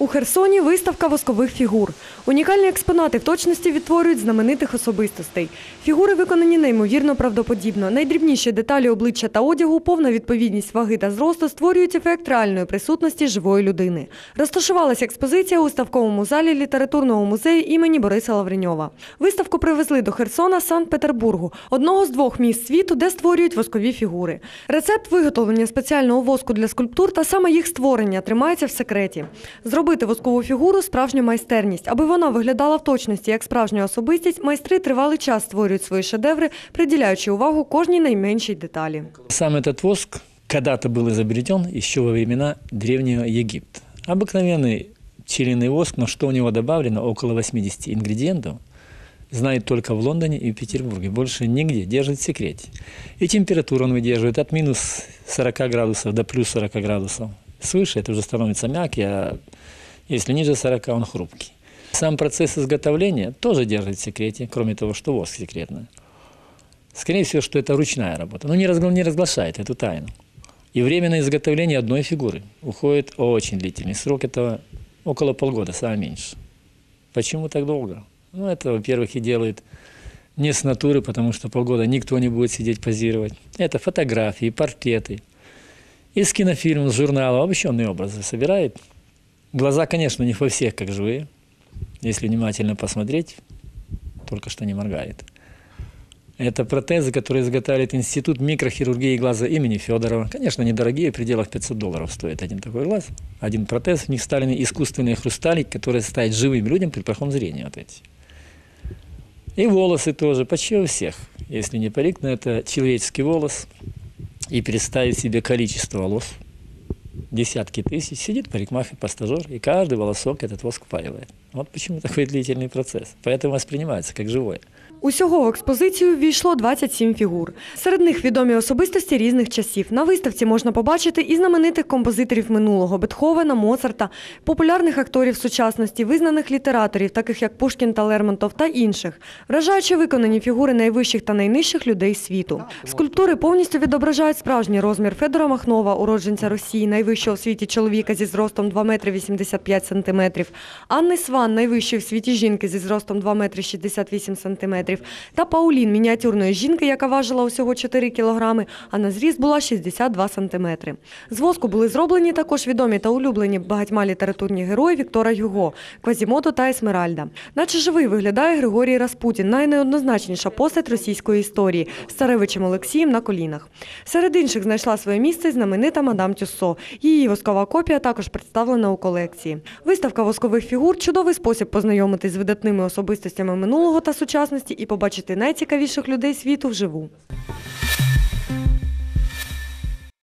У Херсоні виставка воскових фігур. Унікальні експонати в точності відтворюють знаменитих особистостей. Фігури виконані неймовірно правдоподібно. Найдрібніші деталі обличчя та одягу, повна відповідність ваги та зросту створюють ефект реальної присутності живої людини. Розташувалася експозиція у ставковому залі літературного музею імені Бориса Лавреньова. Виставку привезли до Херсона Санкт-Петербургу, одного з двох місць світу, де створюють воскові фігури. Рецепт виготовлення спеціального воску для скульптур та саме їх створення тримається в секреті. Зробити воскову фігуру справжня майстерність. Аби вона виглядала в точності як справжня особистість, майстри тривалий час створюють свої шедеври, приділяючи увагу кожній найменшій деталі. Сам этот воск когда-то был изобретен еще во времена Древнего Египта. Обыкновенный пчелиный воск, но что у него добавлено, около 80 ингредиентов, знает только в Лондоне и в Петербурге. Больше нигде, держит в секрете. И температуру он выдерживает от минус 40 градусов до плюс 40 градусов. Свыше это уже становится мягкий, а если ниже 40, он хрупкий. Сам процесс изготовления тоже держит в секрете, кроме того, что воск секретный. Скорее всего, что это ручная работа. Но не, разгла- не разглашает эту тайну. И время на изготовление одной фигуры уходит очень длительный. Срок этого около полгода, самое меньше. Почему так долго? Ну, это, во-первых, и делает не с натуры, потому что полгода никто не будет сидеть позировать. Это фотографии, портреты. Из кинофильмов, с журнала обобщенные образы собирает. Глаза, конечно, не во всех, как живые. Если внимательно посмотреть, только что не моргает. Это протезы, которые изготавливает Институт микрохирургии глаза имени Федорова. Конечно, недорогие, в пределах 500 долларов стоит один такой глаз. Один протез. В них вставлены искусственные хрустали, которые ставят живым людям при плохом зрении. Вот эти. И волосы тоже, почти у всех. Если не парик, но это человеческий волос. И представить себе количество волос. Десятки тысяч. Сидит парикмахер, пастажер, и каждый волосок этот воск впаивает. Вот почему такой длительный процесс. Поэтому воспринимается как живое. Усього в експозицію ввійшло 27 фігур. Серед них відомі особистості різних часів. На виставці можна побачити і знаменитих композиторів минулого Бетховена, Моцарта, популярних акторів сучасності, визнаних літераторів, таких як Пушкін та Лермонтов та інших. Вражаючи виконані фігури найвищих та найнижчих людей світу. Скульптури повністю відображають справжній розмір Федора Махнова, уродженця Росії, найвищого в світі чоловіка зі зростом 2 метри 85 сантиметрів, Анни Сван, найвищої в світі жінки зі зростом 2 метри 68 сантиметрів, та Паулін, мініатюрної жінки, яка важила усього 4 кілограми, а на зріст була 62 сантиметри. З воску були зроблені також відомі та улюблені багатьма літературні герої Віктора Юго, Квазімото та Есмеральда. Наче живий виглядає Григорій Распутін, найнеоднозначніша постать російської історії з царевичем Олексієм на колінах. Серед інших знайшла своє місце знаменита мадам Тюссо. Її воскова копія також представлена у колекції. Виставка воскових фігур чудовий спосіб познайомитись з видатними особистостями минулого та сучасності і побачити найцікавіших людей світу вживу.